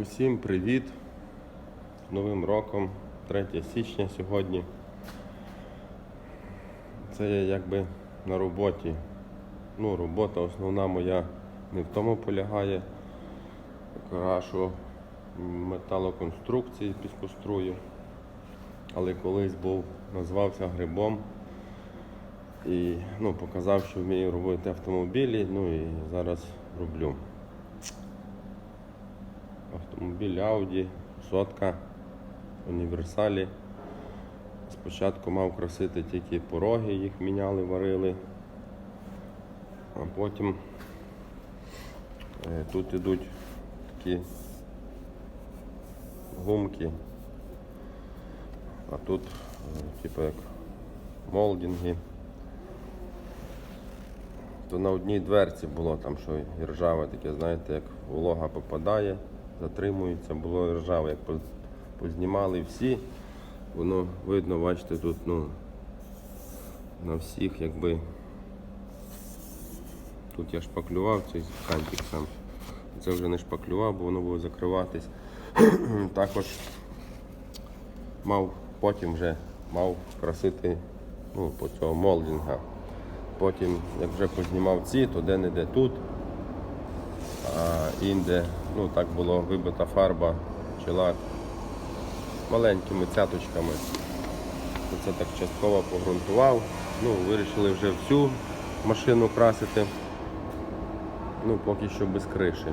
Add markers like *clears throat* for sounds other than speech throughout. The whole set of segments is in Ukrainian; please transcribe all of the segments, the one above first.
Усім привіт! Новим роком, 3 січня сьогодні. Це я якби на роботі. Ну, робота основна моя не в тому полягає. Крашу металоконструкції піскострую. Але колись був, назвався грибом і ну, показав, що вмію робити автомобілі, ну і зараз роблю. Автомобіль Audi, сотка, універсалі. Спочатку мав красити тільки пороги, їх міняли, варили. А потім е, тут ідуть такі гумки, а тут е, типу як молдинги. То на одній дверці було там, що і ржаве таке, знаєте, як волога попадає, затримується, було ржаве. Як познімали всі, воно видно, бачите, тут ну, на всіх якби. Тут я шпаклював цей кантик сам. Це вже не шпаклював, бо воно буде закриватись. *clears throat* Також мав потім вже мав красити ну, по цього молдинга. Потім, як вже познімав ці, то де-не-де тут, а інде, ну так було вибита фарба чи маленькими цяточками. То Це так частково погрунтував. Ну, вирішили вже всю машину красити. Ну, поки що без криші.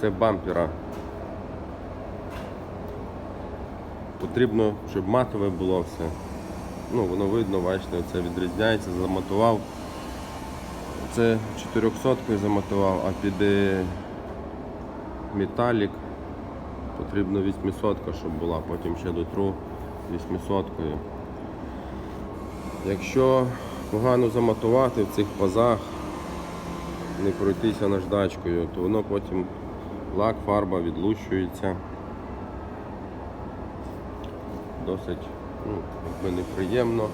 Це бампера. Потрібно, щоб матове було все. Ну, воно видно, бачите, це відрізняється, замотував. Це 400 замотував, а під е, металік потрібно 800, щоб була, потім ще дотру 800. Якщо погано замотувати в цих пазах, не пройтися наждачкою, то воно потім лак, фарба відлущується. Досить ну, неприємно.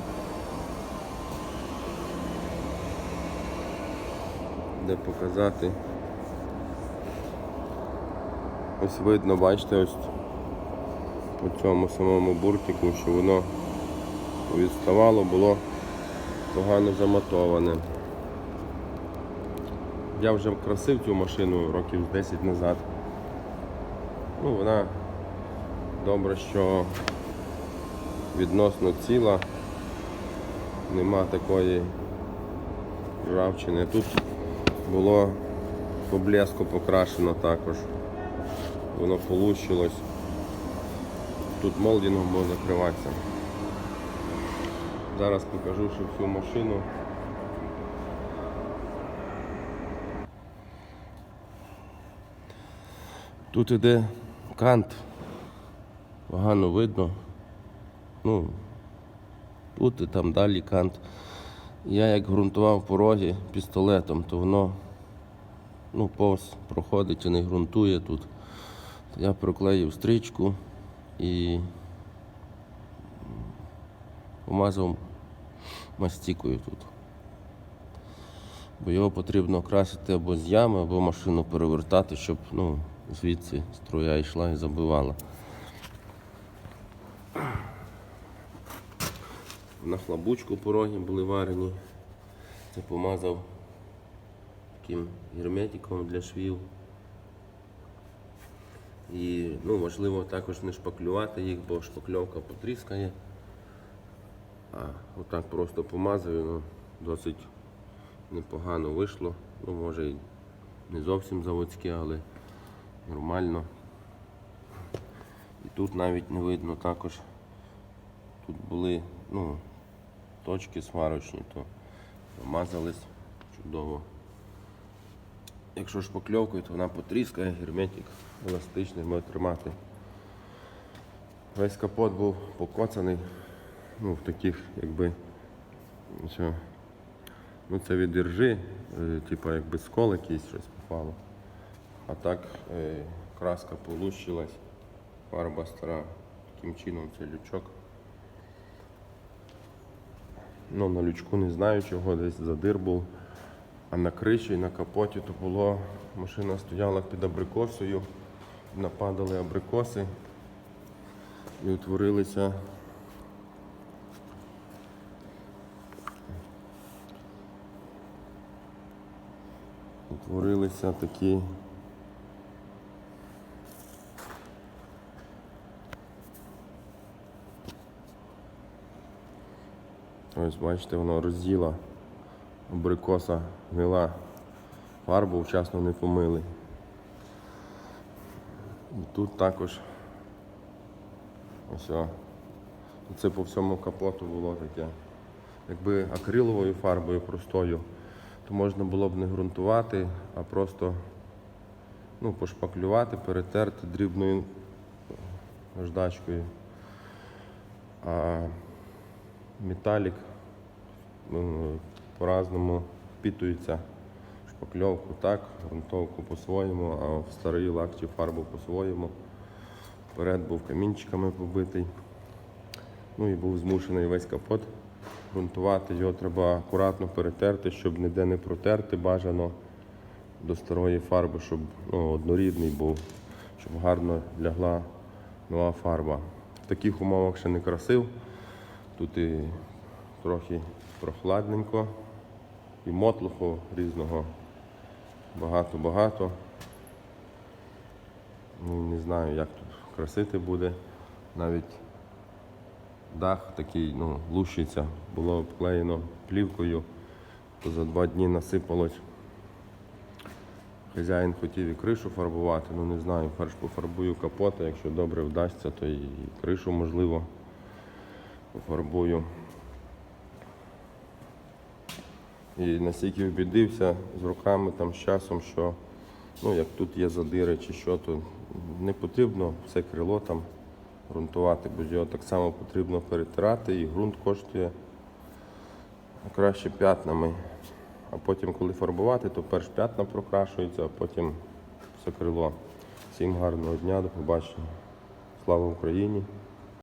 Де показати. Ось видно, бачите, ось по цьому самому буртику, що воно відставало, було погано замотоване. Я вже красив цю машину років 10 назад. Ну, вона добре, що відносно ціла, нема такої ржавчини. Тут було по блеску покрашено також. Воно получилось. Тут молдингом буде закриватися. Зараз покажу, що всю машину. Тут іде кант, погано видно. Ну, тут і там далі кант. Я як ґрунтував пороги пістолетом, то воно ну, повз проходить і не ґрунтує тут. Я проклеїв стрічку і помазав мастікою тут. Бо його потрібно красити або з ями, або машину перевертати, щоб ну, звідси струя йшла і забивала. На хлабучку пороги були варені. Це помазав таким герметиком для швів. І ну, важливо також не шпаклювати їх, бо шпакльовка потріскає. А отак просто помазую, ну, досить непогано вийшло. Ну, може і не зовсім заводське, але нормально. І тут навіть не видно також. Тут були ну, точки сварочні, то помазались чудово. Якщо шпакльовкою, то вона потріскає, герметик еластичний може тримати. Весь капот був покоцаний, ну, в таких, якби, що, ну це від іржи, е, типу якби скол якийсь щось попало. А так е, краска полущилась, фарба стара, таким чином це лючок. Ну, на лючку не знаю чого, десь задир був. А на криші і на капоті то було. Машина стояла під абрикосою, нападали абрикоси. І утворилися утворилися такі Ось бачите, воно розділа абрикоса гнила фарбу, вчасно не помили. Тут також ось. Це по всьому капоту було таке. Якби акриловою фарбою простою, то можна було б не ґрунтувати, а просто ну, пошпаклювати, перетерти дрібною наждачкою. А металік ну, по-разному впитується шпакльовку так, ґрунтовку по-своєму, а в старий лак чи фарбу по-своєму. Перед був камінчиками побитий. Ну і був змушений весь капот ґрунтувати. Його треба акуратно перетерти, щоб ніде не протерти бажано до старої фарби, щоб ну, однорідний був, щоб гарно лягла нова фарба. В таких умовах ще не красив. Тут і трохи прохладненько, і мотлуху різного багато-багато. Ну, не знаю, як тут красити буде. Навіть дах такий, ну, лущиться, було обклеєно плівкою, то за два дні насипалось. Хазяїн хотів і кришу фарбувати, ну не знаю, перш пофарбую капота, якщо добре вдасться, то і кришу можливо пофарбую. І настільки вбідився з руками там з часом, що ну, як тут є задири чи що, то не потрібно все крило там ґрунтувати, бо його так само потрібно перетирати і ґрунт коштує краще п'ятнами. А потім, коли фарбувати, то перш п'ятна прокрашуються, а потім все крило. Всім гарного дня, до побачення. Слава Україні!